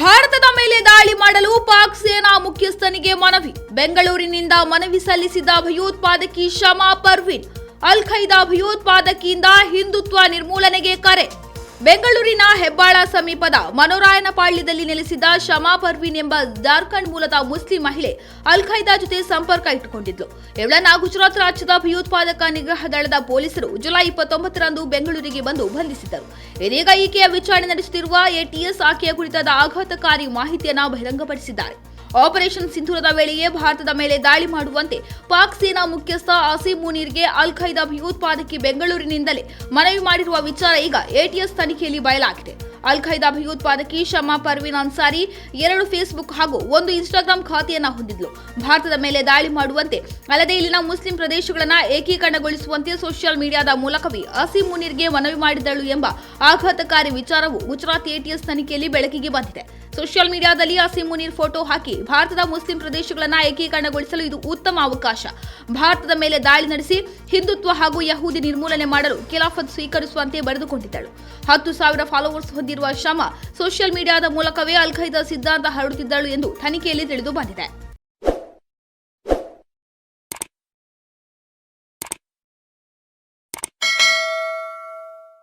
ಭಾರತದ ಮೇಲೆ ದಾಳಿ ಮಾಡಲು ಪಾಕ್ ಸೇನಾ ಮುಖ್ಯಸ್ಥನಿಗೆ ಮನವಿ. ಬೆಂಗಳೂರಿನಿಂದ ಮನವಿ ಸಲ್ಲಿಸಿದ ಭಯೋತ್ಪಾದಕಿ ಶಮಾ ಪರ್ವಿನ್ ಅಲ್ ಖೈದಾ ಭಯೋತ್ಪಾದಕಿಯಿಂದ ಹಿಂದುತ್ವ ನಿರ್ಮೂಲನೆಗೆ ಕರೆ. ಬೆಂಗಳೂರಿನ ಹೆಬ್ಬಾಳ ಸಮೀಪದ ಮನೋರಾಯನಪಾಳ್ಯದಲ್ಲಿ ನೆಲೆಸಿದ ಶಮಾ ಪರ್ವೀನ್ ಎಂಬ ಜಾರ್ಖಂಡ್ ಮೂಲದ ಮುಸ್ಲಿಂ ಮಹಿಳೆ ಅಲ್ ಖೈದಾ ಜೊತೆ ಸಂಪರ್ಕ ಇಟ್ಟುಕೊಂಡಿದ್ಲು. ಇವಳನ್ನ ಗುಜರಾತ್ ರಾಜ್ಯದ ಭಯೋತ್ಪಾದಕ ನಿಗ್ರಹ ದಳದ ಪೊಲೀಸರು ಜುಲೈ ಇಪ್ಪತ್ತೊಂಬತ್ತರಂದು ಬೆಂಗಳೂರಿಗೆ ಬಂದು ಬಂಧಿಸಿದ್ದರು. ಇದೀಗ ಈಕೆಯ ವಿಚಾರಣೆ ನಡೆಸುತ್ತಿರುವ ಎಟಿಎಸ್ ಆಕೆಯ ಕುರಿತಾದ ಆಘಾತಕಾರಿ ಮಾಹಿತಿಯನ್ನು ಬಹಿರಂಗಪಡಿಸಿದ್ದಾರೆ. ಆಪರೇಷನ್ ಸಿಂಧೂರದ ವೇಳೆಯೇ ಭಾರತದ ಮೇಲೆ ದಾಳಿ ಮಾಡುವಂತೆ ಪಾಕ್ ಸೇನಾ ಮುಖ್ಯಸ್ಥ ಆಸೀಂ ಮುನೀರ್ಗೆ ಅಲ್ ಖೈದಾ ಭಯೋತ್ಪಾದಕಿ ಬೆಂಗಳೂರಿನಿಂದಲೇ ಮನವಿ ಮಾಡಿರುವ ವಿಚಾರ ಈಗ ಎಟಿಎಸ್ ತನಿಖೆಯಲ್ಲಿ ಬಯಲಾಗಿದೆ. ಅಲ್ ಖೈದಾ ಭಯೋತ್ಪಾದಕಿ ಶಮಾ ಪರ್ವಿನ್ ಅನ್ಸಾರಿ ಎರಡು ಫೇಸ್ಬುಕ್ ಹಾಗೂ ಒಂದು ಇನ್ಸ್ಟಾಗ್ರಾಂ ಖಾತೆಯನ್ನ ಹೊಂದಿದ್ಲು. ಭಾರತದ ಮೇಲೆ ದಾಳಿ ಮಾಡುವಂತೆ, ಅಲ್ಲದೆ ಇಲ್ಲಿನ ಮುಸ್ಲಿಂ ಪ್ರದೇಶಗಳನ್ನು ಏಕೀಕರಣಗೊಳಿಸುವಂತೆ ಸೋಷಿಯಲ್ ಮೀಡಿಯಾದ ಮೂಲಕವೇ ಅಸೀಂ ಮುನೀರ್ಗೆ ಮನವಿ ಮಾಡಿದ್ದಳು ಎಂಬ ಆಘಾತಕಾರಿ ವಿಚಾರವು ಗುಜರಾತ್ ಎಟಿಎಸ್ ತನಿಖೆಯಲ್ಲಿ ಬೆಳಕಿಗೆ ಬಂದಿದೆ. ಸೋಷಿಯಲ್ ಮೀಡಿಯಾದಲ್ಲಿ ಅಸೀಂ ಮುನೀರ್ ಫೋಟೋ ಹಾಕಿ ಭಾರತದ ಮುಸ್ಲಿಂ ಪ್ರದೇಶಗಳನ್ನು ಏಕೀಕರಣಗೊಳಿಸಲು ಇದು ಉತ್ತಮ ಅವಕಾಶ. ಭಾರತದ ಮೇಲೆ ದಾಳಿ ನಡೆಸಿ ಹಿಂದುತ್ವ ಹಾಗೂ ಯಹೂದಿ ನಿರ್ಮೂಲನೆ ಮಾಡಲು ಖಿಲಾಫತ್ ಸ್ವೀಕರಿಸುವಂತೆ ಬರೆದುಕೊಂಡಿದ್ದಳು. ಹತ್ತು ಸಾವಿರ ಫಾಲೋವರ್ಸ್ ಹೊಂದಿರುವ ಶಮ ಸೋಷಿಯಲ್ ಮೀಡಿಯಾದ ಮೂಲಕವೇ ಅಲ್ ಖೈದಾ ಸಿದ್ಧಾಂತ ಹರಡುತ್ತಿದ್ದಳು ಎಂದು ತನಿಖೆಯಲ್ಲಿ ತಿಳಿದು ಬಂದಿದೆ.